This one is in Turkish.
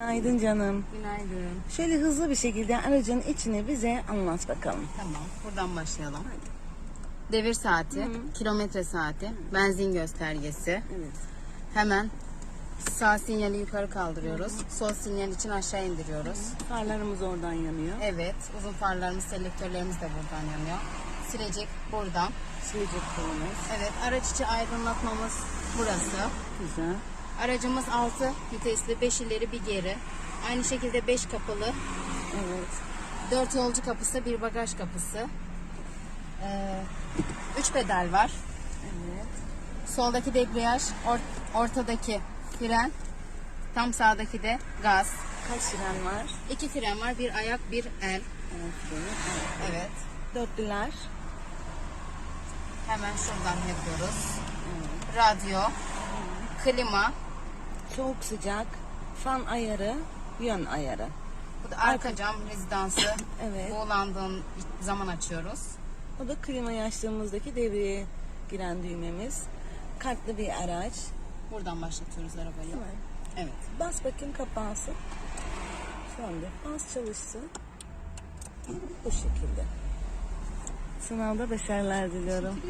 Günaydın canım. Günaydın. Şöyle hızlı bir şekilde aracın içini bize anlat bakalım. Tamam. Buradan başlayalım. Devir saati, kilometre saati, benzin göstergesi. Evet. Hemen sağ sinyali yukarı kaldırıyoruz. Sol sinyal için aşağı indiriyoruz. Farlarımız oradan yanıyor. Evet. Uzun farlarımız, selektörlerimiz de buradan yanıyor. Silecek buradan. Silecek kolumuz. Evet. Araç içi aydınlatmamız burası. Güzel. Aracımız 6 vitesli, 5 ileri bir geri. Aynı şekilde 5 kapılı, Evet. 4 yolcu kapısı, bir bagaj kapısı. 3 pedal var. Evet. Soldaki debriyaj, or- ortadaki fren, tam sağdaki de gaz. Kaç fren var? İki fren var, bir ayak, bir el. Evet. Evet. Evet. Dörtlüler. Hemen şuradan yapıyoruz. Radyo, klima, Soğuk sıcak. Fan ayarı. Yön ayarı. bu da arka cam rezidansı. Evet. Buğulandığın zaman açıyoruz. O da klimayı açtığımızdaki devreye giren düğmemiz. Kartlı bir araç. Buradan başlatıyoruz arabayı. Hemen. Evet. Bas bakayım kapansın. Şu anda bas çalışsın. Bu şekilde. Sınavda başarılar diliyorum.